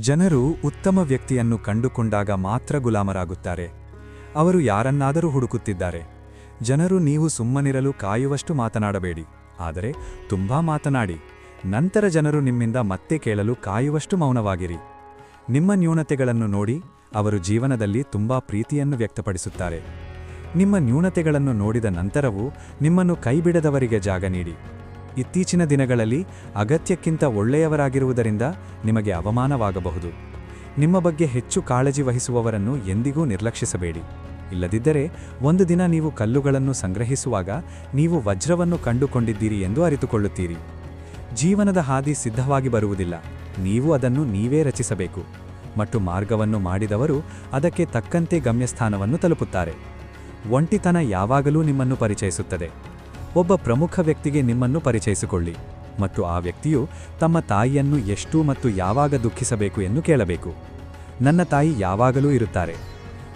ಜನರು ಉತ್ತಮ ವ್ಯಕ್ತಿಯನ್ನು ಕಂಡುಕೊಂಡಾಗ ಮಾತ್ರ ಗುಲಾಮರಾಗುತ್ತಾರೆ. ಅವರು ಯಾರನ್ನಾದರೂ ಹುಡುಕುತ್ತಿದ್ದಾರೆ. ಜನರು ನೀವು ಸುಮ್ಮನಿರಲು ಕಾಯುವಷ್ಟು ಮಾತನಾಡಬೇಡಿ. ಆದರೆ ತುಂಬಾ ಮಾತನಾಡಿ. ನಂತರ ಜನರು ನಿಮ್ಮಿಂದ ಮತ್ತೆ ಕೇಳಲು ಕಾಯುವಷ್ಟು ಮೌನವಾಗಿರಿ. ನಿಮ್ಮ ನ್ಯೂನತೆಗಳನ್ನು ನೋಡಿ ಅವರು ಜೀವನದಲ್ಲಿ ತುಂಬಾ ಪ್ರೀತಿಯನ್ನು ವ್ಯಕ್ತಪಡಿಸುತ್ತಾರೆ. ನಿಮ್ಮ ನ್ಯೂನತೆಗಳನ್ನು ನೋಡಿದ ನಂತರವೂ ನಿಮ್ಮನ್ನು ಕೈಬಿಡದವರಿಗೆ ಜಾಗ ನೀಡಿ. ಇತ್ತೀಚಿನ ದಿನಗಳಲ್ಲಿ ಅಗತ್ಯಕ್ಕಿಂತ ಒಳ್ಳೆಯವರಾಗಿರುವುದರಿಂದ ನಿಮಗೆ ಅವಮಾನವಾಗಬಹುದು. ನಿಮ್ಮ ಬಗ್ಗೆ ಹೆಚ್ಚು ಕಾಳಜಿ ವಹಿಸುವವರನ್ನು ಎಂದಿಗೂ ನಿರ್ಲಕ್ಷಿಸಬೇಡಿ. ಇಲ್ಲದಿದ್ದರೆ ಒಂದು ದಿನ ನೀವು ಕಲ್ಲುಗಳನ್ನು ಸಂಗ್ರಹಿಸುವಾಗ ನೀವು ವಜ್ರವನ್ನು ಕಂಡುಕೊಂಡಿದ್ದೀರಿ ಎಂದು ಅರಿತುಕೊಳ್ಳುತ್ತೀರಿ. ಜೀವನದ ಹಾದಿ ಸಿದ್ಧವಾಗಿ ಬರುವುದಿಲ್ಲ. ನೀವು ಅದನ್ನು ನೀವೇ ರಚಿಸಬೇಕು. ಮತ್ತು ಮಾರ್ಗವನ್ನು ಮಾಡಿದವರು ಅದಕ್ಕೆ ತಕ್ಕಂತೆ ಗಮ್ಯಸ್ಥಾನವನ್ನು ತಲುಪುತ್ತಾರೆ. ಒಂಟಿತನ ಯಾವಾಗಲೂ ನಿಮ್ಮನ್ನು ಪರಿಚಯಿಸುತ್ತದೆ. ಒಬ್ಬ ಪ್ರಮುಖ ವ್ಯಕ್ತಿಗೆ ನಿಮ್ಮನ್ನು ಪರಿಚಯಿಸಿಕೊಳ್ಳಿ ಮತ್ತು ಆ ವ್ಯಕ್ತಿಯು ತಮ್ಮ ತಾಯಿಯನ್ನು ಎಷ್ಟು ಮತ್ತು ಯಾವಾಗ ದುಃಖಿಸಬೇಕು ಎಂದು ಕೇಳಬೇಕು. ನನ್ನ ತಾಯಿ ಯಾವಾಗಲೂ ಇರುತ್ತಾರೆ.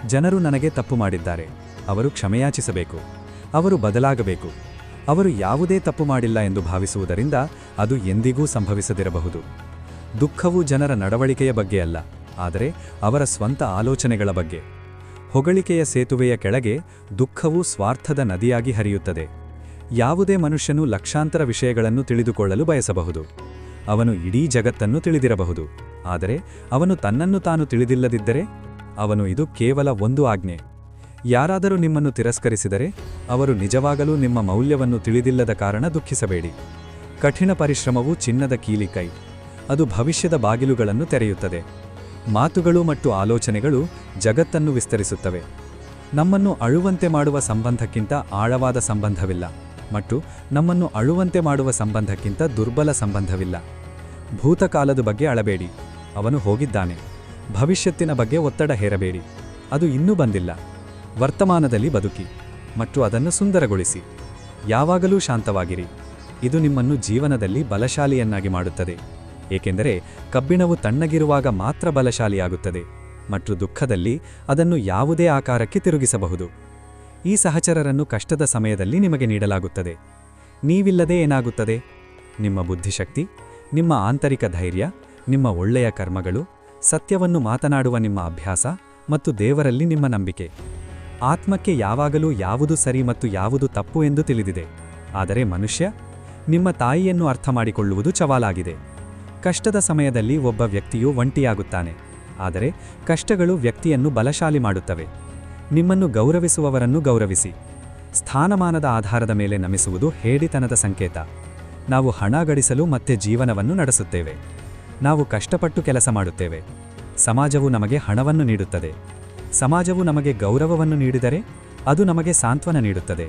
ಜನರು ನನಗೆ ತಪ್ಪು ಮಾಡಿದ್ದಾರೆ. ಅವರು ಕ್ಷಮೆಯಾಚಿಸಬೇಕು. ಅವರು ಬದಲಾಗಬೇಕು. ಅವರು ಯಾವುದೇ ತಪ್ಪು ಮಾಡಿಲ್ಲ ಎಂದು ಭಾವಿಸುವುದರಿಂದ ಅದು ಎಂದಿಗೂ ಸಂಭವಿಸದಿರಬಹುದು. ದುಃಖವು ಜನರ ನಡವಳಿಕೆಯ ಬಗ್ಗೆ ಅಲ್ಲ, ಆದರೆ ಅವರ ಸ್ವಂತ ಆಲೋಚನೆಗಳ ಬಗ್ಗೆ. ಹೊಗಳಿಕೆಯ ಸೇತುವೆಯ ಕೆಳಗೆ ದುಃಖವು ಸ್ವಾರ್ಥದ ನದಿಯಾಗಿ ಹರಿಯುತ್ತದೆ. ಯಾವುದೇ ಮನುಷ್ಯನು ಲಕ್ಷಾಂತರ ವಿಷಯಗಳನ್ನು ತಿಳಿದುಕೊಳ್ಳಲು ಬಯಸಬಹುದು. ಅವನು ಇಡೀ ಜಗತ್ತನ್ನು ತಿಳಿದಿರಬಹುದು. ಆದರೆ ಅವನು ತನ್ನನ್ನು ತಾನು ತಿಳಿದಿಲ್ಲದಿದ್ದರೆ ಅವನು ಇದು ಕೇವಲ ಒಂದು ಆಜ್ಞೆ. ಯಾರಾದರೂ ನಿಮ್ಮನ್ನು ತಿರಸ್ಕರಿಸಿದರೆ ಅವರು ನಿಜವಾಗಲೂ ನಿಮ್ಮ ಮೌಲ್ಯವನ್ನು ತಿಳಿದಿಲ್ಲದ ಕಾರಣ ದುಃಖಿಸಬೇಡಿ. ಕಠಿಣ ಪರಿಶ್ರಮವು ಚಿನ್ನದ ಕೀಲಿಕೈ ಅದು ಭವಿಷ್ಯದ ಬಾಗಿಲುಗಳನ್ನು ತೆರೆಯುತ್ತದೆ. ಮಾತುಗಳು ಮತ್ತು ಆಲೋಚನೆಗಳು ಜಗತ್ತನ್ನು ವಿಸ್ತರಿಸುತ್ತವೆ. ನಮ್ಮನ್ನು ಅಳುವಂತೆ ಮಾಡುವ ಸಂಬಂಧಕ್ಕಿಂತ ಆಳವಾದ ಸಂಬಂಧವಿಲ್ಲ. ಮತ್ತು ನಮ್ಮನ್ನು ಅಳುವಂತೆ ಮಾಡುವ ಸಂಬಂಧಕ್ಕಿಂತ ದುರ್ಬಲ ಸಂಬಂಧವಿಲ್ಲ. ಭೂತಕಾಲದ ಬಗ್ಗೆ ಅಳಬೇಡಿ. ಅವನು ಹೋಗಿದ್ದಾನೆ. ಭವಿಷ್ಯತ್ತಿನ ಬಗ್ಗೆ ಒತ್ತಡ ಹೇರಬೇಡಿ. ಅದು ಇನ್ನೂ ಬಂದಿಲ್ಲ. ವರ್ತಮಾನದಲ್ಲಿ ಬದುಕಿ ಮತ್ತು ಅದನ್ನು ಸುಂದರಗೊಳಿಸಿ. ಯಾವಾಗಲೂ ಶಾಂತವಾಗಿರಿ. ಇದು ನಿಮ್ಮನ್ನು ಜೀವನದಲ್ಲಿ ಬಲಶಾಲಿಯನ್ನಾಗಿ ಮಾಡುತ್ತದೆ. ಏಕೆಂದರೆ ಕಬ್ಬಿಣವು ತಣ್ಣಗಿರುವಾಗ ಮಾತ್ರ ಬಲಶಾಲಿಯಾಗುತ್ತದೆ ಮತ್ತು ದುಃಖದಲ್ಲಿ ಅದನ್ನು ಯಾವುದೇ ಆಕಾರಕ್ಕೆ ತಿರುಗಿಸಬಹುದು. ಈ ಸಹಚರರನ್ನು ಕಷ್ಟದ ಸಮಯದಲ್ಲಿ ನಿಮಗೆ ನೀಡಲಾಗುತ್ತದೆ. ನೀವಿಲ್ಲದೆ ಏನಾಗುತ್ತದೆ? ನಿಮ್ಮ ಬುದ್ಧಿಶಕ್ತಿ, ನಿಮ್ಮ ಆಂತರಿಕ ಧೈರ್ಯ, ನಿಮ್ಮ ಒಳ್ಳೆಯ ಕರ್ಮಗಳು, ಸತ್ಯವನ್ನು ಮಾತನಾಡುವ ನಿಮ್ಮ ಅಭ್ಯಾಸ ಮತ್ತು ದೇವರಲ್ಲಿ ನಿಮ್ಮ ನಂಬಿಕೆ. ಆತ್ಮಕ್ಕೆ ಯಾವಾಗಲೂ ಯಾವುದು ಸರಿ ಮತ್ತು ಯಾವುದು ತಪ್ಪು ಎಂದು ತಿಳಿದಿದೆ. ಆದರೆ ಮನುಷ್ಯ, ನಿಮ್ಮ ತಾಯಿಯನ್ನು ಅರ್ಥ ಮಾಡಿಕೊಳ್ಳುವುದು ಚವಾಲಾಗಿದೆ. ಕಷ್ಟದ ಸಮಯದಲ್ಲಿ ಒಬ್ಬ ವ್ಯಕ್ತಿಯು ಒಂಟಿಯಾಗುತ್ತಾನೆ. ಆದರೆ ಕಷ್ಟಗಳು ವ್ಯಕ್ತಿಯನ್ನು ಬಲಶಾಲಿ ಮಾಡುತ್ತವೆ. ನಿಮ್ಮನ್ನು ಗೌರವಿಸುವವರನ್ನು ಗೌರವಿಸಿ. ಸ್ಥಾನಮಾನದ ಆಧಾರದ ಮೇಲೆ ನಮಿಸುವುದು ಹೇಡಿತನದ ಸಂಕೇತ. ನಾವು ಹಣ ಗಳಿಸಲು ಮತ್ತೆ ಜೀವನವನ್ನು ನಡೆಸುತ್ತೇವೆ. ನಾವು ಕಷ್ಟಪಟ್ಟು ಕೆಲಸ ಮಾಡುತ್ತೇವೆ. ಸಮಾಜವು ನಮಗೆ ಹಣವನ್ನು ನೀಡುತ್ತದೆ. ಸಮಾಜವು ನಮಗೆ ಗೌರವವನ್ನು ನೀಡಿದರೆ ಅದು ನಮಗೆ ಸಾಂತ್ವನ ನೀಡುತ್ತದೆ.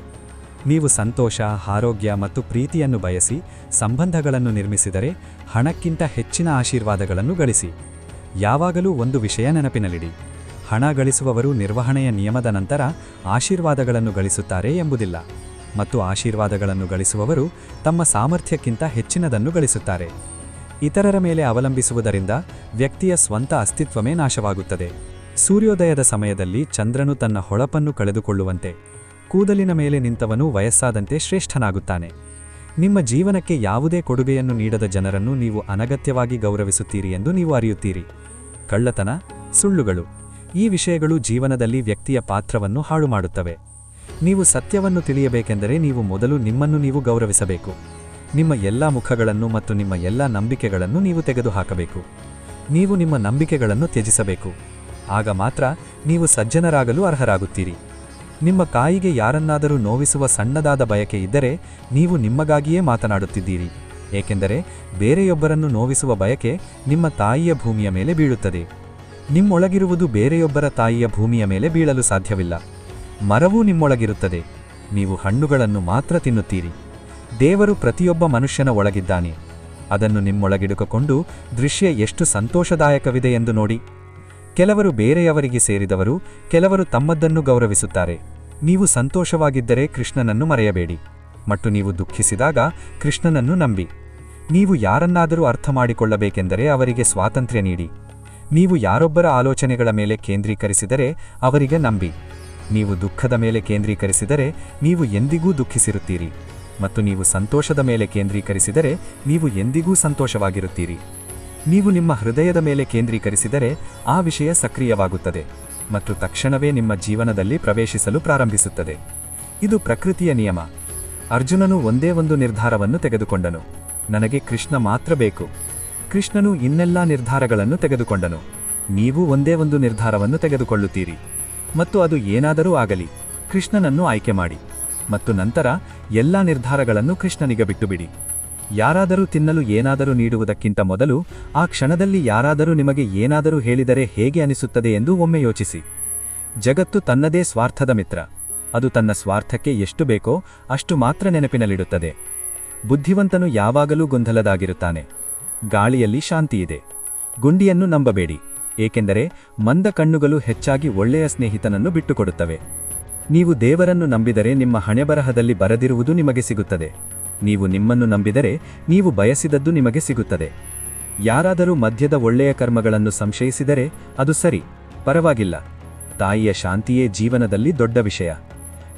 ನೀವು ಸಂತೋಷ, ಆರೋಗ್ಯ ಮತ್ತು ಪ್ರೀತಿಯನ್ನು ಬಯಸಿ ಸಂಬಂಧಗಳನ್ನು ನಿರ್ಮಿಸಿದರೆ ಹಣಕ್ಕಿಂತ ಹೆಚ್ಚಿನ ಆಶೀರ್ವಾದಗಳನ್ನು ಗಳಿಸಿ. ಯಾವಾಗಲೂ ಒಂದು ವಿಷಯ ನೆನಪಿನಲ್ಲಿಡಿ. ಹಣ ಗಳಿಸುವವರು ನಿರ್ವಹಣೆಯ ನಿಯಮದ ನಂತರ ಆಶೀರ್ವಾದಗಳನ್ನು ಗಳಿಸುತ್ತಾರೆ ಎಂಬುದಿಲ್ಲ. ಮತ್ತು ಆಶೀರ್ವಾದಗಳನ್ನು ಗಳಿಸುವವರು ತಮ್ಮ ಸಾಮರ್ಥ್ಯಕ್ಕಿಂತ ಹೆಚ್ಚಿನದನ್ನು ಗಳಿಸುತ್ತಾರೆ. ಇತರರ ಮೇಲೆ ಅವಲಂಬಿಸುವುದರಿಂದ ವ್ಯಕ್ತಿಯ ಸ್ವಂತ ಅಸ್ತಿತ್ವವೇ ನಾಶವಾಗುತ್ತದೆ. ಸೂರ್ಯೋದಯದ ಸಮಯದಲ್ಲಿ ಚಂದ್ರನು ತನ್ನ ಹೊಳಪನ್ನು ಕಳೆದುಕೊಳ್ಳುವಂತೆ, ಕೂದಲಿನ ಮೇಲೆ ನಿಂತವನು ವಯಸ್ಸಾದಂತೆ ಶ್ರೇಷ್ಠನಾಗುತ್ತಾನೆ. ನಿಮ್ಮ ಜೀವನಕ್ಕೆ ಯಾವುದೇ ಕೊಡುಗೆಯನ್ನು ನೀಡದ ಜನರನ್ನು ನೀವು ಅನಗತ್ಯವಾಗಿ ಗೌರವಿಸುತ್ತೀರಿ ಎಂದು ನೀವು ಅರಿಯುತ್ತೀರಿ. ಕಳ್ಳತನ, ಸುಳ್ಳುಗಳು. ಈ ವಿಷಯಗಳು ಜೀವನದಲ್ಲಿ ವ್ಯಕ್ತಿಯ ಪಾತ್ರವನ್ನು ಹಾಳು ಮಾಡುತ್ತವೆ ನೀವು ಸತ್ಯವನ್ನು ತಿಳಿಯಬೇಕೆಂದರೆ ನೀವು ಮೊದಲು ನಿಮ್ಮನ್ನು ನೀವು ಗೌರವಿಸಬೇಕು. ನಿಮ್ಮ ಎಲ್ಲ ಮುಖಗಳನ್ನು ಮತ್ತು ನಿಮ್ಮ ಎಲ್ಲ ನಂಬಿಕೆಗಳನ್ನು ನೀವು ತೆಗೆದುಹಾಕಬೇಕು. ನೀವು ನಿಮ್ಮ ನಂಬಿಕೆಗಳನ್ನು ತ್ಯಜಿಸಬೇಕು. ಆಗ ಮಾತ್ರ ನೀವು ಸಜ್ಜನರಾಗಲು ಅರ್ಹರಾಗುತ್ತೀರಿ. ನಿಮ್ಮ ಕಾಯಿಗೆ ಯಾರನ್ನಾದರೂ ನೋವಿಸುವ ಸಣ್ಣದಾದ ಬಯಕೆ ಇದ್ದರೆ ನೀವು ನಿಮ್ಮಗಾಗಿಯೇ ಮಾತನಾಡುತ್ತಿದ್ದೀರಿ. ಏಕೆಂದರೆ ಬೇರೆಯೊಬ್ಬರನ್ನು ನೋವಿಸುವ ಬಯಕೆ ನಿಮ್ಮ ತಾಯಿಯ ಭೂಮಿಯ ಮೇಲೆ ಬೀಳುತ್ತದೆ. ನಿಮ್ಮೊಳಗಿರುವುದು ಬೇರೆಯೊಬ್ಬರ ತಾಯಿಯ ಭೂಮಿಯ ಮೇಲೆ ಬೀಳಲು ಸಾಧ್ಯವಿಲ್ಲ. ಮರವೂ ನಿಮ್ಮೊಳಗಿರುತ್ತದೆ. ನೀವು ಹಣ್ಣುಗಳನ್ನು ಮಾತ್ರ ತಿನ್ನುತ್ತೀರಿ. ದೇವರು ಪ್ರತಿಯೊಬ್ಬ ಮನುಷ್ಯನ ಒಳಗಿದ್ದಾನೆ. ಅದನ್ನು ನಿಮ್ಮೊಳಗಿಡುಕೊಂಡು ದೃಶ್ಯ ಎಷ್ಟು ಸಂತೋಷದಾಯಕವಿದೆ ಎಂದು ನೋಡಿ. ಕೆಲವರು ಬೇರೆಯವರಿಗೆ ಸೇರಿದವರು, ಕೆಲವರು ತಮ್ಮದ್ದನ್ನು ಗೌರವಿಸುತ್ತಾರೆ. ನೀವು ಸಂತೋಷವಾಗಿದ್ದರೆ ಕೃಷ್ಣನನ್ನು ಮರೆಯಬೇಡಿ. ಮತ್ತು ನೀವು ದುಃಖಿಸಿದಾಗ ಕೃಷ್ಣನನ್ನು ನಂಬಿ. ನೀವು ಯಾರನ್ನಾದರೂ ಅರ್ಥ ಮಾಡಿಕೊಳ್ಳಬೇಕೆಂದರೆ ಅವರಿಗೆ ಸ್ವಾತಂತ್ರ್ಯ ನೀಡಿ. ನೀವು ಯಾರೊಬ್ಬರ ಆಲೋಚನೆಗಳ ಮೇಲೆ ಕೇಂದ್ರೀಕರಿಸಿದರೆ ಅವರಿಗೆ ನಂಬಿ. ನೀವು ದುಃಖದ ಮೇಲೆ ಕೇಂದ್ರೀಕರಿಸಿದರೆ ನೀವು ಎಂದಿಗೂ ದುಃಖಿಸಿರುತ್ತೀರಿ. ಮತ್ತು ನೀವು ಸಂತೋಷದ ಮೇಲೆ ಕೇಂದ್ರೀಕರಿಸಿದರೆ ನೀವು ಎಂದಿಗೂ ಸಂತೋಷವಾಗಿರುತ್ತೀರಿ. ನೀವು ನಿಮ್ಮ ಹೃದಯದ ಮೇಲೆ ಕೇಂದ್ರೀಕರಿಸಿದರೆ ಆ ವಿಷಯ ಸಕ್ರಿಯವಾಗುತ್ತದೆ ಮತ್ತು ತಕ್ಷಣವೇ ನಿಮ್ಮ ಜೀವನದಲ್ಲಿ ಪ್ರವೇಶಿಸಲು ಪ್ರಾರಂಭಿಸುತ್ತದೆ. ಇದು ಪ್ರಕೃತಿಯ ನಿಯಮ. ಅರ್ಜುನನು ಒಂದೇ ಒಂದು ನಿರ್ಧಾರವನ್ನು ತೆಗೆದುಕೊಂಡನು. ನನಗೆ ಕೃಷ್ಣ ಮಾತ್ರ ಬೇಕು. ಕೃಷ್ಣನು ಇನ್ನೆಲ್ಲಾ ನಿರ್ಧಾರಗಳನ್ನು ತೆಗೆದುಕೊಂಡನು. ನೀವು ಒಂದೇ ಒಂದು ನಿರ್ಧಾರವನ್ನು ತೆಗೆದುಕೊಳ್ಳುತ್ತೀರಿ. ಮತ್ತು ಅದು ಏನಾದರೂ ಆಗಲಿ, ಕೃಷ್ಣನನ್ನು ಆಯ್ಕೆ ಮಾಡಿ. ಮತ್ತು ನಂತರ ಎಲ್ಲಾ ನಿರ್ಧಾರಗಳನ್ನು ಕೃಷ್ಣನಿಗೆ ಬಿಟ್ಟುಬಿಡಿ. ಯಾರಾದರೂ ತಿನ್ನಲು ಏನಾದರೂ ನೀಡುವುದಕ್ಕಿಂತ ಮೊದಲು ಆ ಕ್ಷಣದಲ್ಲಿ ಯಾರಾದರೂ ನಿಮಗೆ ಏನಾದರೂ ಹೇಳಿದರೆ ಹೇಗೆ ಅನಿಸುತ್ತದೆ ಎಂದು ಒಮ್ಮೆ ಯೋಚಿಸಿ. ಜಗತ್ತು ತನ್ನದೇ ಸ್ವಾರ್ಥದ ಮಿತ್ರ. ಅದು ತನ್ನ ಸ್ವಾರ್ಥಕ್ಕೆ ಎಷ್ಟು ಬೇಕೋ ಅಷ್ಟು ಮಾತ್ರ ನೆನಪಿನಲ್ಲಿಡುತ್ತದೆ. ಬುದ್ಧಿವಂತನು ಯಾವಾಗಲೂ ಗೊಂದಲದಾಗಿರುತ್ತಾನೆ. ಗಾಳಿಯಲ್ಲಿ ಶಾಂತಿಯಿದೆ. ಗುಂಡಿಯನ್ನು ನಂಬಬೇಡಿ, ಏಕೆಂದರೆ ಮಂದ ಕಣ್ಣುಗಳು ಹೆಚ್ಚಾಗಿ ಒಳ್ಳೆಯ ಸ್ನೇಹಿತನನ್ನು ಬಿಟ್ಟುಕೊಡುತ್ತವೆ. ನೀವು ದೇವರನ್ನು ನಂಬಿದರೆ ನಿಮ್ಮ ಹಣೆಬರಹದಲ್ಲಿ ಬರದಿರುವುದು ನಿಮಗೆ ಸಿಗುತ್ತದೆ. ನೀವು ನಿಮ್ಮನ್ನು ನಂಬಿದರೆ ನೀವು ಬಯಸಿದದ್ದು ನಿಮಗೆ ಸಿಗುತ್ತದೆ. ಯಾರಾದರೂ ಮಧ್ಯದ ಒಳ್ಳೆಯ ಕರ್ಮಗಳನ್ನು ಸಂಶಯಿಸಿದರೆ ಅದು ಸರಿ, ಪರವಾಗಿಲ್ಲ. ತಾಯಿಯ ಶಾಂತಿಯೇ ಜೀವನದಲ್ಲಿ ದೊಡ್ಡ ವಿಷಯ.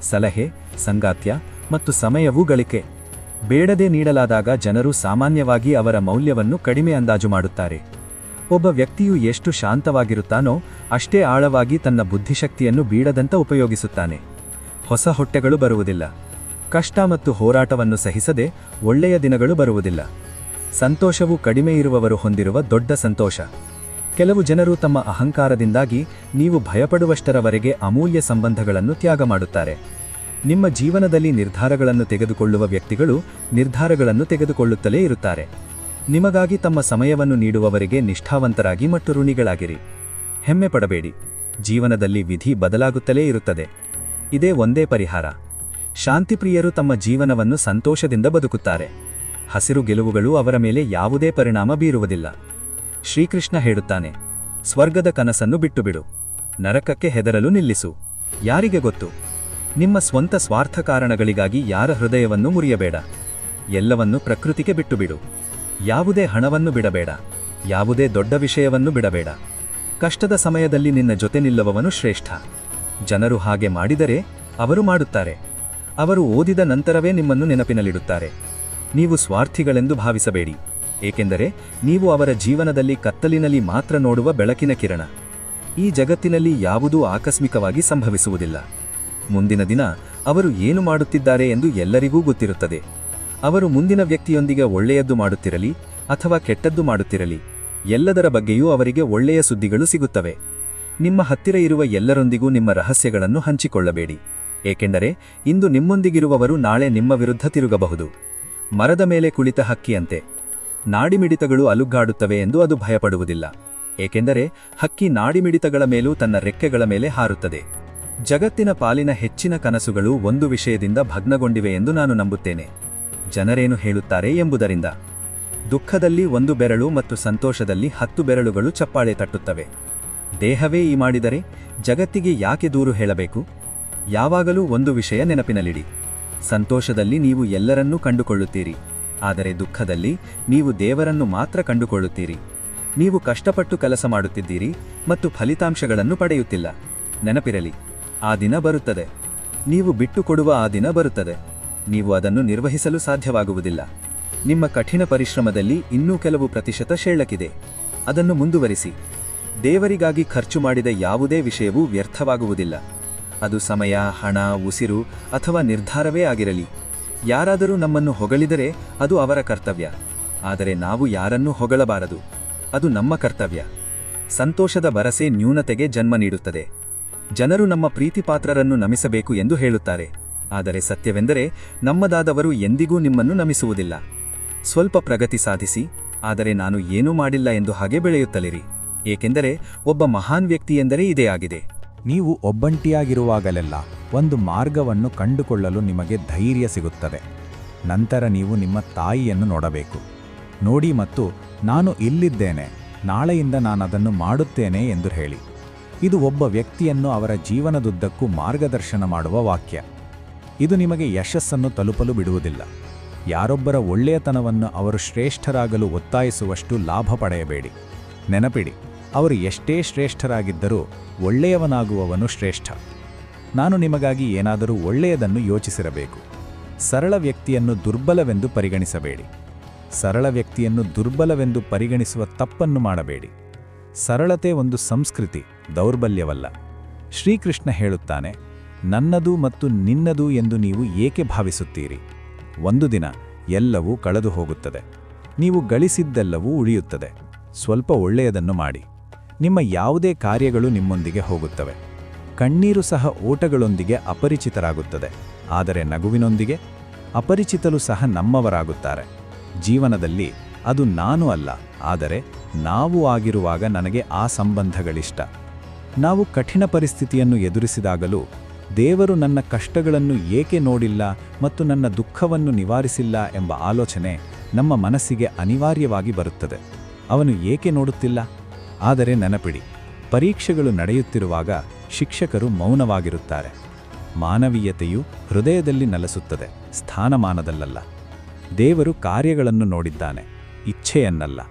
ಸಲಹೆ, ಸಂಗಾತ್ಯ ಮತ್ತು ಸಮಯವೂ ಗಳಿಕೆ. ಬೇಡದೆ ನೀಡಲಾದಾಗ ಜನರು ಸಾಮಾನ್ಯವಾಗಿ ಅವರ ಮೌಲ್ಯವನ್ನು ಕಡಿಮೆ ಅಂದಾಜು ಮಾಡುತ್ತಾರೆ. ಒಬ್ಬ ವ್ಯಕ್ತಿಯು ಎಷ್ಟು ಶಾಂತವಾಗಿರುತ್ತಾನೋ ಅಷ್ಟೇ ಆಳವಾಗಿ ತನ್ನ ಬುದ್ಧಿಶಕ್ತಿಯನ್ನು ಬೀಡದಂತ ಉಪಯೋಗಿಸುತ್ತಾನೆ. ಹೊಸ ಹೊಟ್ಟೆಗಳು ಬರುವುದಿಲ್ಲ. ಕಷ್ಟ ಮತ್ತು ಹೋರಾಟವನ್ನು ಸಹಿಸದೆ ಒಳ್ಳೆಯ ದಿನಗಳು ಬರುವುದಿಲ್ಲ. ಸಂತೋಷವು ಕಡಿಮೆ ಇರುವವರು ಹೊಂದಿರುವ ದೊಡ್ಡ ಸಂತೋಷ. ಕೆಲವು ಜನರು ತಮ್ಮ ಅಹಂಕಾರದಿಂದಾಗಿ ನೀವು ಭಯಪಡುವಷ್ಟರವರೆಗೆ ಅಮೂಲ್ಯ ಸಂಬಂಧಗಳನ್ನು ತ್ಯಾಗ ಮಾಡುತ್ತಾರೆ. ನಿಮ್ಮ ಜೀವನದಲ್ಲಿ ನಿರ್ಧಾರಗಳನ್ನು ತೆಗೆದುಕೊಳ್ಳುವ ವ್ಯಕ್ತಿಗಳು ನಿರ್ಧಾರಗಳನ್ನು ತೆಗೆದುಕೊಳ್ಳುತ್ತಲೇ ಇರುತ್ತಾರೆ. ನಿಮಗಾಗಿ ತಮ್ಮ ಸಮಯವನ್ನು ನೀಡುವವರಿಗೆ ನಿಷ್ಠಾವಂತರಾಗಿ ಮತ್ತು ಋಣಿಗಳಾಗಿರಿ ಹೆಮ್ಮೆ ಪಡಬೇಡಿ. ಜೀವನದಲ್ಲಿ ವಿಧಿ ಬದಲಾಗುತ್ತಲೇ ಇರುತ್ತದೆ. ಇದೇ ಒಂದೇ ಪರಿಹಾರ. ಶಾಂತಿಪ್ರಿಯರು ತಮ್ಮ ಜೀವನವನ್ನು ಸಂತೋಷದಿಂದ ಬದುಕುತ್ತಾರೆ. ಹಸಿರು ಗೆಲುವುಗಳು ಅವರ ಮೇಲೆ ಯಾವುದೇ ಪರಿಣಾಮ ಬೀರುವುದಿಲ್ಲ. ಶ್ರೀಕೃಷ್ಣ ಹೇಳುತ್ತಾನೆ, ಸ್ವರ್ಗದ ಕನಸನ್ನು ಬಿಟ್ಟುಬಿಡು. ನರಕಕ್ಕೆ ಹೆದರಲು ನಿಲ್ಲಿಸು. ಯಾರಿಗೆ ಗೊತ್ತು? ನಿಮ್ಮ ಸ್ವಂತ ಸ್ವಾರ್ಥ ಕಾರಣಗಳಿಗಾಗಿ ಯಾರ ಹೃದಯವನ್ನು ಮುರಿಯಬೇಡ. ಎಲ್ಲವನ್ನು ಪ್ರಕೃತಿಗೆ ಬಿಟ್ಟುಬಿಡು. ಯಾವುದೇ ಹಣವನ್ನು ಬಿಡಬೇಡ. ಯಾವುದೇ ದೊಡ್ಡ ವಿಷಯವನ್ನು ಬಿಡಬೇಡ. ಕಷ್ಟದ ಸಮಯದಲ್ಲಿ ನಿನ್ನ ಜೊತೆ ನಿಲ್ಲುವವನು ಶ್ರೇಷ್ಠ. ಜನರು ಹಾಗೆ ಮಾಡಿದರೆ ಅವರು ಮಾಡುತ್ತಾರೆ. ಅವರು ಓದಿದ ನಂತರವೇ ನಿಮ್ಮನ್ನು ನೆನಪಿನಲ್ಲಿಡುತ್ತಾರೆ. ನೀವು ಸ್ವಾರ್ಥಿಗಳೆಂದು ಭಾವಿಸಬೇಡಿ. ಏಕೆಂದರೆ ನೀವು ಅವರ ಜೀವನದಲ್ಲಿ ಕತ್ತಲಿನಲ್ಲಿ ಮಾತ್ರ ನೋಡುವ ಬೆಳಕಿನ ಕಿರಣ. ಈ ಜಗತ್ತಿನಲ್ಲಿ ಯಾವುದೂ ಆಕಸ್ಮಿಕವಾಗಿ ಸಂಭವಿಸುವುದಿಲ್ಲ. ಮುಂದಿನ ದಿನ ಅವರು ಏನು ಮಾಡುತ್ತಿದ್ದಾರೆ ಎಂದು ಎಲ್ಲರಿಗೂ ಗೊತ್ತಿರುತ್ತದೆ. ಅವರು ಮುಂದಿನ ವ್ಯಕ್ತಿಯೊಂದಿಗೆ ಒಳ್ಳೆಯದ್ದು ಮಾಡುತ್ತಿರಲಿ ಅಥವಾ ಕೆಟ್ಟದ್ದು ಮಾಡುತ್ತಿರಲಿ, ಎಲ್ಲದರ ಬಗ್ಗೆಯೂ ಅವರಿಗೆ ಒಳ್ಳೆಯ ಸುದ್ದಿಗಳು ಸಿಗುತ್ತವೆ. ನಿಮ್ಮ ಹತ್ತಿರ ಇರುವ ಎಲ್ಲರೊಂದಿಗೂ ನಿಮ್ಮ ರಹಸ್ಯಗಳನ್ನು ಹಂಚಿಕೊಳ್ಳಬೇಡಿ. ಏಕೆಂದರೆ ಇಂದು ನಿಮ್ಮೊಂದಿಗಿರುವವರು ನಾಳೆ ನಿಮ್ಮ ವಿರುದ್ಧ ತಿರುಗಬಹುದು. ಮರದ ಮೇಲೆ ಕುಳಿತ ಹಕ್ಕಿಯಂತೆ. ನಾಡಿಮಿಡಿತಗಳು ಅಲುಗಾಡುತ್ತವೆ ಎಂದು ಅದು ಭಯಪಡುವುದಿಲ್ಲ. ಏಕೆಂದರೆ ಹಕ್ಕಿ ನಾಡಿಮಿಡಿತಗಳ ಮೇಲೂ ತನ್ನ ರೆಕ್ಕೆಗಳ ಮೇಲೆ ಹಾರುತ್ತದೆ. ಜಗತ್ತಿನ ಪಾಲಿನ ಹೆಚ್ಚಿನ ಕನಸುಗಳು ಒಂದು ವಿಷಯದಿಂದ ಭಗ್ನಗೊಂಡಿವೆ ಎಂದು ನಾನು ನಂಬುತ್ತೇನೆ. ಜನರೇನು ಹೇಳುತ್ತಾರೆ ಎಂಬುದರಿಂದ. ದುಃಖದಲ್ಲಿ ಒಂದು ಬೆರಳು ಮತ್ತು ಸಂತೋಷದಲ್ಲಿ ಹತ್ತು ಬೆರಳುಗಳು ಚಪ್ಪಾಳೆ ತಟ್ಟುತ್ತವೆ. ದೇಹವೇ ಈ ಮಾಡಿದರೆ ಜಗತ್ತಿಗೆ ಯಾಕೆ ದೂರು ಹೇಳಬೇಕು? ಯಾವಾಗಲೂ ಒಂದು ವಿಷಯ ನೆನಪಿನಲ್ಲಿಡಿ. ಸಂತೋಷದಲ್ಲಿ ನೀವು ಎಲ್ಲರನ್ನೂ ಕಂಡುಕೊಳ್ಳುತ್ತೀರಿ. ಆದರೆ ದುಃಖದಲ್ಲಿ ನೀವು ದೇವರನ್ನು ಮಾತ್ರ ಕಂಡುಕೊಳ್ಳುತ್ತೀರಿ. ನೀವು ಕಷ್ಟಪಟ್ಟು ಕೆಲಸ ಮಾಡುತ್ತಿದ್ದೀರಿ ಮತ್ತು ಫಲಿತಾಂಶಗಳನ್ನು ಪಡೆಯುತ್ತಿಲ್ಲ. ನೆನಪಿರಲಿ. ಆ ದಿನ ಬರುತ್ತದೆ. ನೀವು ಬಿಟ್ಟುಕೊಡುವ ಆ ದಿನ ಬರುತ್ತದೆ. ನೀವು ಅದನ್ನು ನಿರ್ವಹಿಸಲು ಸಾಧ್ಯವಾಗುವುದಿಲ್ಲ. ನಿಮ್ಮ ಕಠಿಣ ಪರಿಶ್ರಮದಲ್ಲಿ ಇನ್ನೂ ಕೆಲವು ಪ್ರತಿಶತ ಶೇಳಕಿದೆ ಅದನ್ನು ಮುಂದುವರಿಸಿ. ದೇವರಿಗಾಗಿ ಖರ್ಚು ಮಾಡಿದ ಯಾವುದೇ ವಿಷಯವೂ ವ್ಯರ್ಥವಾಗುವುದಿಲ್ಲ. ಅದು ಸಮಯ, ಹಣ, ಉಸಿರು ಅಥವಾ ನಿರ್ಧಾರವೇ ಆಗಿರಲಿ. ಯಾರಾದರೂ ನಮ್ಮನ್ನು ಹೊಗಳಿದರೆ ಅದು ಅವರ ಕರ್ತವ್ಯ. ಆದರೆ ನಾವು ಯಾರನ್ನೂ ಹೊಗಳಬಾರದು. ಅದು ನಮ್ಮ ಕರ್ತವ್ಯ. ಸಂತೋಷದ ಭರಸೆ ನ್ಯೂನತೆಗೆ ಜನ್ಮ ನೀಡುತ್ತದೆ. ಜನರು ನಮ್ಮ ಪ್ರೀತಿಪಾತ್ರರನ್ನು ನಮಿಸಬೇಕು ಎಂದು ಹೇಳುತ್ತಾರೆ. ಆದರೆ ಸತ್ಯವೆಂದರೆ ನಮ್ಮದಾದವರು ಎಂದಿಗೂ ನಿಮ್ಮನ್ನು ನಮಿಸುವುದಿಲ್ಲ. ಸ್ವಲ್ಪ ಪ್ರಗತಿ ಸಾಧಿಸಿ, ಆದರೆ ನಾನು ಏನೂ ಮಾಡಿಲ್ಲ ಎಂದು ಹಾಗೆ ಬೆಳೆಯುತ್ತಲಿರಿ. ಏಕೆಂದರೆ ಒಬ್ಬ ಮಹಾನ್ ವ್ಯಕ್ತಿ ಎಂದರೆ ಇದೇ ಆಗಿದೆ. ನೀವು ಒಬ್ಬಂಟಿಯಾಗಿರುವಾಗಲೆಲ್ಲ ಒಂದು ಮಾರ್ಗವನ್ನು ಕಂಡುಕೊಳ್ಳಲು ನಿಮಗೆ ಧೈರ್ಯ ಸಿಗುತ್ತದೆ. ನಂತರ ನೀವು ನಿಮ್ಮ ತಾಯಿಯನ್ನು ನೋಡಬೇಕು. ನೋಡಿ ಮತ್ತು, ನಾನು ಇಲ್ಲಿದ್ದೇನೆ, ನಾಳೆಯಿಂದ ನಾನದನ್ನು ಮಾಡುತ್ತೇನೆ ಎಂದು ಹೇಳಿ. ಇದು ಒಬ್ಬ ವ್ಯಕ್ತಿಯನ್ನು ಅವರ ಜೀವನದುದ್ದಕ್ಕೂ ಮಾರ್ಗದರ್ಶನ ಮಾಡುವ ವಾಕ್ಯ. ಇದು ನಿಮಗೆ ಯಶಸ್ಸನ್ನು ತಲುಪಲು ಬಿಡುವುದಿಲ್ಲ. ಯಾರೊಬ್ಬರ ಒಳ್ಳೆಯತನವನ್ನು ಅವರು ಶ್ರೇಷ್ಠರಾಗಲು ಒತ್ತಾಯಿಸುವಷ್ಟು ಲಾಭ ಪಡೆಯಬೇಡಿ. ನೆನಪಿಡಿ, ಅವರು ಎಷ್ಟೇ ಶ್ರೇಷ್ಠರಾಗಿದ್ದರೂ ಒಳ್ಳೆಯವನಾಗುವವನು ಶ್ರೇಷ್ಠ. ನಾನು ನಿಮಗಾಗಿ ಏನಾದರೂ ಒಳ್ಳೆಯದನ್ನು ಯೋಚಿಸಿರಬೇಕು. ಸರಳ ವ್ಯಕ್ತಿಯನ್ನು ದುರ್ಬಲವೆಂದು ಪರಿಗಣಿಸಬೇಡಿ. ಸರಳ ವ್ಯಕ್ತಿಯನ್ನು ದುರ್ಬಲವೆಂದು ಪರಿಗಣಿಸುವ ತಪ್ಪನ್ನು ಮಾಡಬೇಡಿ. ಸರಳತೆ ಒಂದು ಸಂಸ್ಕೃತಿ, ದೌರ್ಬಲ್ಯವಲ್ಲ. ಶ್ರೀಕೃಷ್ಣ ಹೇಳುತ್ತಾನೆ, ನನ್ನದು ಮತ್ತು ನಿನ್ನದು ಎಂದು ನೀವು ಏಕೆ ಭಾವಿಸುತ್ತೀರಿ? ಒಂದು ದಿನ ಎಲ್ಲವೂ ಕಳೆದು ಹೋಗುತ್ತದೆ. ನೀವು ಗಳಿಸಿದ್ದೆಲ್ಲವೂ ಉಳಿಯುತ್ತದೆ. ಸ್ವಲ್ಪ ಒಳ್ಳೆಯದನ್ನು ಮಾಡಿ. ನಿಮ್ಮ ಯಾವುದೇ ಕಾರ್ಯಗಳು ನಿಮ್ಮೊಂದಿಗೆ ಹೋಗುತ್ತವೆ. ಕಣ್ಣೀರು ಸಹ ಓಟಗಳೊಂದಿಗೆ ಅಪರಿಚಿತರಾಗುತ್ತದೆ. ಆದರೆ ನಗುವಿನೊಂದಿಗೆ ಅಪರಿಚಿತಲು ಸಹ ನಮ್ಮವರಾಗುತ್ತಾರೆ. ಜೀವನದಲ್ಲಿ ಅದು ನಾನು ಅಲ್ಲ, ಆದರೆ ನಾವು ಆಗಿರುವಾಗ ನನಗೆ ಆ ಸಂಬಂಧಗಳಿಷ್ಟ. ನಾವು ಕಠಿಣ ಪರಿಸ್ಥಿತಿಯನ್ನು ಎದುರಿಸಿದಾಗಲೂ ದೇವರು ನನ್ನ ಕಷ್ಟಗಳನ್ನು ಏಕೆ ನೋಡಿಲ್ಲ ಮತ್ತು ನನ್ನ ದುಃಖವನ್ನು ನಿವಾರಿಸಿಲ್ಲ ಎಂಬ ಆಲೋಚನೆ ನಮ್ಮ ಮನಸ್ಸಿಗೆ ಅನಿವಾರ್ಯವಾಗಿ ಬರುತ್ತದೆ. ಅವನು ಏಕೆ ನೋಡುತ್ತಿಲ್ಲ? ಆದರೆ ನೆನಪಿಡಿ, ಪರೀಕ್ಷೆಗಳು ನಡೆಯುತ್ತಿರುವಾಗ ಶಿಕ್ಷಕರು ಮೌನವಾಗಿರುತ್ತಾರೆ. ಮಾನವೀಯತೆಯು ಹೃದಯದಲ್ಲಿ ನೆಲೆಸುತ್ತದೆ, ಸ್ಥಾನಮಾನದಲ್ಲಲ್ಲ. ದೇವರು ಕಾರ್ಯಗಳನ್ನು ನೋಡಿದ್ದಾನೆ. ಇಚ್ಛೆಯನ್ನಲ್ಲ.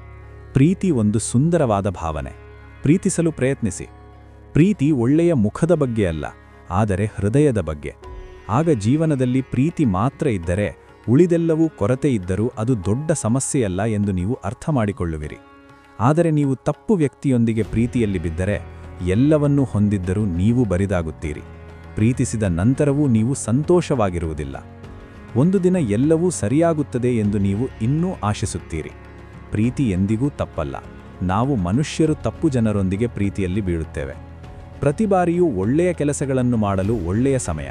ಪ್ರೀತಿ ಒಂದು ಸುಂದರವಾದ ಭಾವನೆ. ಪ್ರೀತಿಸಲು ಪ್ರಯತ್ನಿಸಿ. ಪ್ರೀತಿ ಒಳ್ಳೆಯ ಮುಖದ ಬಗ್ಗೆ ಅಲ್ಲ, ಆದರೆ ಹೃದಯದ ಬಗ್ಗೆ. ಆಗ ಜೀವನದಲ್ಲಿ ಪ್ರೀತಿ ಮಾತ್ರ ಇದ್ದರೆ, ಉಳಿದೆಲ್ಲವೂ ಕೊರತೆ ಇದ್ದರೂ ಅದು ದೊಡ್ಡ ಸಮಸ್ಯೆಯಲ್ಲ ಎಂದು ನೀವು ಅರ್ಥ ಮಾಡಿಕೊಳ್ಳುವಿರಿ. ಆದರೆ ನೀವು ತಪ್ಪು ವ್ಯಕ್ತಿಯೊಂದಿಗೆ ಪ್ರೀತಿಯಲ್ಲಿ ಬಿದ್ದರೆ, ಎಲ್ಲವನ್ನೂ ಹೊಂದಿದ್ದರೂ ನೀವು ಬರಿದಾಗುತ್ತೀರಿ. ಪ್ರೀತಿಸಿದ ನಂತರವೂ ನೀವು ಸಂತೋಷವಾಗಿರುವುದಿಲ್ಲ. ಒಂದು ದಿನ ಎಲ್ಲವೂ ಸರಿಯಾಗುತ್ತದೆ ಎಂದು ನೀವು ಇನ್ನೂ ಆಶಿಸುತ್ತೀರಿ. ಪ್ರೀತಿ ಎಂದಿಗೂ ತಪ್ಪಲ್ಲ. ನಾವು ಮನುಷ್ಯರು ತಪ್ಪು ಜನರೊಂದಿಗೆ ಪ್ರೀತಿಯಲ್ಲಿ ಬೀಳುತ್ತೇವೆ. ಪ್ರತಿ ಬಾರಿಯೂ ಒಳ್ಳೆಯ ಕೆಲಸಗಳನ್ನು ಮಾಡಲು ಒಳ್ಳೆಯ ಸಮಯ.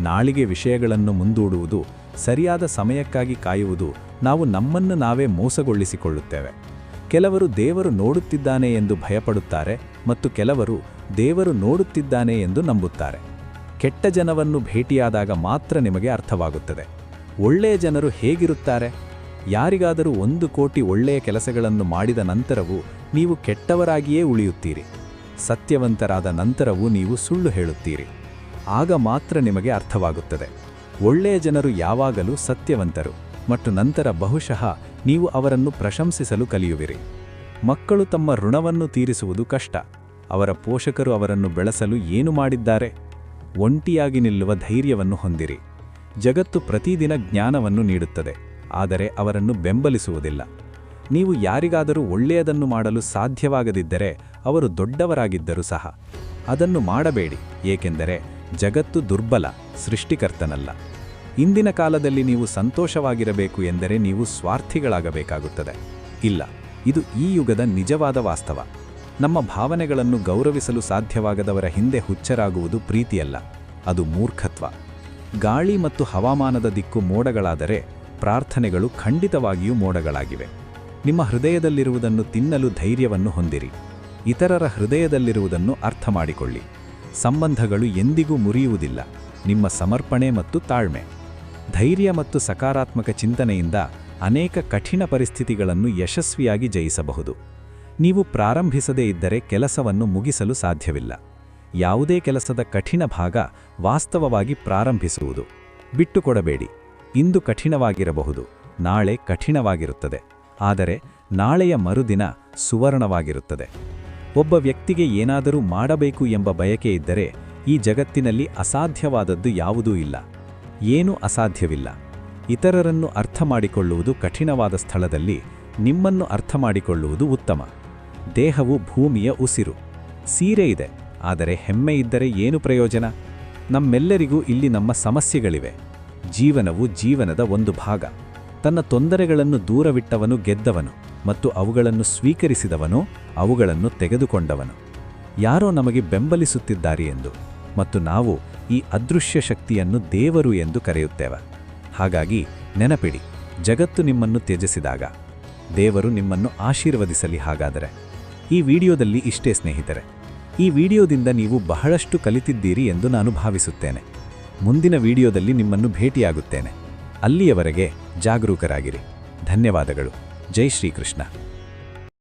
ನಾಳಿಗೆ ವಿಷಯಗಳನ್ನು ಮುಂದೂಡುವುದು, ಸರಿಯಾದ ಸಮಯಕ್ಕಾಗಿ ಕಾಯುವುದು ನಾವು ನಮ್ಮನ್ನು ನಾವೇ ಮೋಸಗೊಳಿಸಿಕೊಳ್ಳುತ್ತೇವೆ. ಕೆಲವರು ದೇವರು ನೋಡುತ್ತಿದ್ದಾನೆ ಎಂದು ಭಯಪಡುತ್ತಾರೆ ಮತ್ತು ಕೆಲವರು ದೇವರು ನೋಡುತ್ತಿದ್ದಾನೆ ಎಂದು ನಂಬುತ್ತಾರೆ. ಕೆಟ್ಟ ಜನವನ್ನು ಭೇಟಿಯಾದಾಗ ಮಾತ್ರ ನಿಮಗೆ ಅರ್ಥವಾಗುತ್ತದೆ. ಒಳ್ಳೆಯ ಜನರು ಹೇಗಿರುತ್ತಾರೆ? ಯಾರಿಗಾದರೂ ಒಂದು ಕೋಟಿ ಒಳ್ಳೆಯ ಕೆಲಸಗಳನ್ನು ಮಾಡಿದ ನಂತರವೂ ನೀವು ಕೆಟ್ಟವರಾಗಿಯೇ ಉಳಿಯುತ್ತೀರಿ. ಸತ್ಯವಂತರಾದ ನಂತರವೂ ನೀವು ಸುಳ್ಳು ಹೇಳುತ್ತೀರಿ. ಆಗ ಮಾತ್ರ ನಿಮಗೆ ಅರ್ಥವಾಗುತ್ತದೆ. ಒಳ್ಳೆಯ ಜನರು ಯಾವಾಗಲೂ ಸತ್ಯವಂತರು ಮತ್ತು ನಂತರ ಬಹುಶಃ ನೀವು ಅವರನ್ನು ಪ್ರಶಂಸಿಸಲು ಕಲಿಯುವಿರಿ. ಮಕ್ಕಳು ತಮ್ಮ ಋಣವನ್ನು ತೀರಿಸುವುದು ಕಷ್ಟ. ಅವರ ಪೋಷಕರು ಅವರನ್ನು ಬೆಳೆಸಲು ಏನು ಮಾಡಿದ್ದಾರೆ? ಒಂಟಿಯಾಗಿ ನಿಲ್ಲುವ ಧೈರ್ಯವನ್ನು ಹೊಂದಿರಿ. ಜಗತ್ತು ಪ್ರತಿದಿನ ಜ್ಞಾನವನ್ನು ನೀಡುತ್ತದೆ, ಆದರೆ ಅವರನ್ನು ಬೆಂಬಲಿಸುವುದಿಲ್ಲ. ನೀವು ಯಾರಿಗಾದರೂ ಒಳ್ಳೆಯದನ್ನು ಮಾಡಲು ಸಾಧ್ಯವಾಗದಿದ್ದರೆ ಅವರು ದೊಡ್ಡವರಾಗಿದ್ದರೂ ಸಹ. ಅದನ್ನು ಮಾಡಬೇಡಿ, ಏಕೆಂದರೆ ಜಗತ್ತು ದುರ್ಬಲ, ಸೃಷ್ಟಿಕರ್ತನಲ್ಲ. ಇಂದಿನ ಕಾಲದಲ್ಲಿ ನೀವು ಸಂತೋಷವಾಗಿರಬೇಕು ಎಂದರೆ ನೀವು ಸ್ವಾರ್ಥಿಗಳಾಗಬೇಕಾಗುತ್ತದೆ. ಇಲ್ಲ, ಇದು ಈ ಯುಗದ ನಿಜವಾದ ವಾಸ್ತವ. ನಮ್ಮ ಭಾವನೆಗಳನ್ನು ಗೌರವಿಸಲು ಸಾಧ್ಯವಾಗದವರ ಹಿಂದೆ ಹುಚ್ಚರಾಗುವುದು ಪ್ರೀತಿಯಲ್ಲ, ಅದು ಮೂರ್ಖತ್ವ. ಗಾಳಿ ಮತ್ತು ಹವಾಮಾನದ ದಿಕ್ಕು ಮೋಡಗಳಾದರೆ ಪ್ರಾರ್ಥನೆಗಳು ಖಂಡಿತವಾಗಿಯೂ ಮೋಡಗಳಾಗಿವೆ. ನಿಮ್ಮ ಹೃದಯದಲ್ಲಿರುವುದನ್ನು ತಿನ್ನಲು ಧೈರ್ಯವನ್ನು ಹೊಂದಿರಿ. ಇತರರ ಹೃದಯದಲ್ಲಿರುವುದನ್ನು ಅರ್ಥ ಮಾಡಿಕೊಳ್ಳಿ ಸಂಬಂಧಗಳು ಎಂದಿಗೂ ಮುರಿಯುವುದಿಲ್ಲ, ನಿಮ್ಮ ಸಮರ್ಪಣೆ ಮತ್ತು ತಾಳ್ಮೆ. ಧೈರ್ಯ ಮತ್ತು ಸಕಾರಾತ್ಮಕ ಚಿಂತನೆಯಿಂದ ಅನೇಕ ಕಠಿಣ ಪರಿಸ್ಥಿತಿಗಳನ್ನು ಯಶಸ್ವಿಯಾಗಿ ಜಯಿಸಬಹುದು. ನೀವು ಪ್ರಾರಂಭಿಸದೇ ಇದ್ದರೆ ಕೆಲಸವನ್ನು ಮುಗಿಸಲು ಸಾಧ್ಯವಿಲ್ಲ. ಯಾವುದೇ ಕೆಲಸದ ಕಠಿಣ ಭಾಗ ವಾಸ್ತವವಾಗಿ ಪ್ರಾರಂಭಿಸುವುದು. ಬಿಟ್ಟುಕೊಡಬೇಡಿ. ಇಂದು ಕಠಿಣವಾಗಿರಬಹುದು, ನಾಳೆ ಕಠಿಣವಾಗಿರುತ್ತದೆ. ಆದರೆ ನಾಳೆಯ ಮರುದಿನ ಸುವರ್ಣವಾಗಿರುತ್ತದೆ. ಒಬ್ಬ ವ್ಯಕ್ತಿಗೆ ಏನಾದರೂ ಮಾಡಬೇಕು ಎಂಬ ಬಯಕೆ ಇದ್ದರೆ ಈ ಜಗತ್ತಿನಲ್ಲಿ ಅಸಾಧ್ಯವಾದದ್ದು ಯಾವುದೂ ಇಲ್ಲ. ಏನೂ ಅಸಾಧ್ಯವಿಲ್ಲ. ಇತರರನ್ನು ಅರ್ಥ ಮಾಡಿಕೊಳ್ಳುವುದು ಕಠಿಣವಾದ ಸ್ಥಳದಲ್ಲಿ ನಿಮ್ಮನ್ನು ಅರ್ಥ ಮಾಡಿಕೊಳ್ಳುವುದು ಉತ್ತಮ. ದೇಹವು ಭೂಮಿಯ ಉಸಿರು. ಸೀರೆ ಇದೆ, ಆದರೆ ಹೆಮ್ಮೆ ಇದ್ದರೆ ಏನು ಪ್ರಯೋಜನ? ನಮ್ಮೆಲ್ಲರಿಗೂ ಇಲ್ಲಿ ನಮ್ಮ ಸಮಸ್ಯೆಗಳಿವೆ. ಜೀವನವು ಜೀವನದ ಒಂದು ಭಾಗ. ತನ್ನ ತೊಂದರೆಗಳನ್ನು ದೂರವಿಟ್ಟವನು ಗೆದ್ದವನು ಮತ್ತು ಅವುಗಳನ್ನು ಸ್ವೀಕರಿಸಿದವನು ಅವುಗಳನ್ನು ತೆಗೆದುಕೊಂಡವನು. ಯಾರೋ ನಮಗೆ ಬೆಂಬಲಿಸುತ್ತಿದ್ದಾರೆ ಎಂದು ಮತ್ತು ನಾವು ಈ ಅದೃಶ್ಯ ಶಕ್ತಿಯನ್ನು ದೇವರು ಎಂದು ಕರೆಯುತ್ತೇವೆ. ಹಾಗಾಗಿ ನೆನಪಿಡಿ, ಜಗತ್ತು ನಿಮ್ಮನ್ನು ತ್ಯಜಿಸಿದಾಗ, ದೇವರು ನಿಮ್ಮನ್ನು ಆಶೀರ್ವದಿಸಲಿ ಹಾಗಾದರೆ. ಈ ವಿಡಿಯೋದಲ್ಲಿ ಇಷ್ಟೇ ಸ್ನೇಹಿತರೆ, ಈ ವಿಡಿಯೋದಿಂದ ನೀವು ಬಹಳಷ್ಟು ಕಲಿತಿದ್ದೀರಿ ಎಂದು ನಾನು ಭಾವಿಸುತ್ತೇನೆ. ಮುಂದಿನ ವಿಡಿಯೋದಲ್ಲಿ ನಿಮ್ಮನ್ನು ಭೇಟಿಯಾಗುತ್ತೇನೆ. ಅಲ್ಲಿಯವರೆಗೆ ಜಾಗರೂಕರಾಗಿರಿ. ಧನ್ಯವಾದಗಳು. ಜೈ ಶ್ರೀಕೃಷ್ಣ.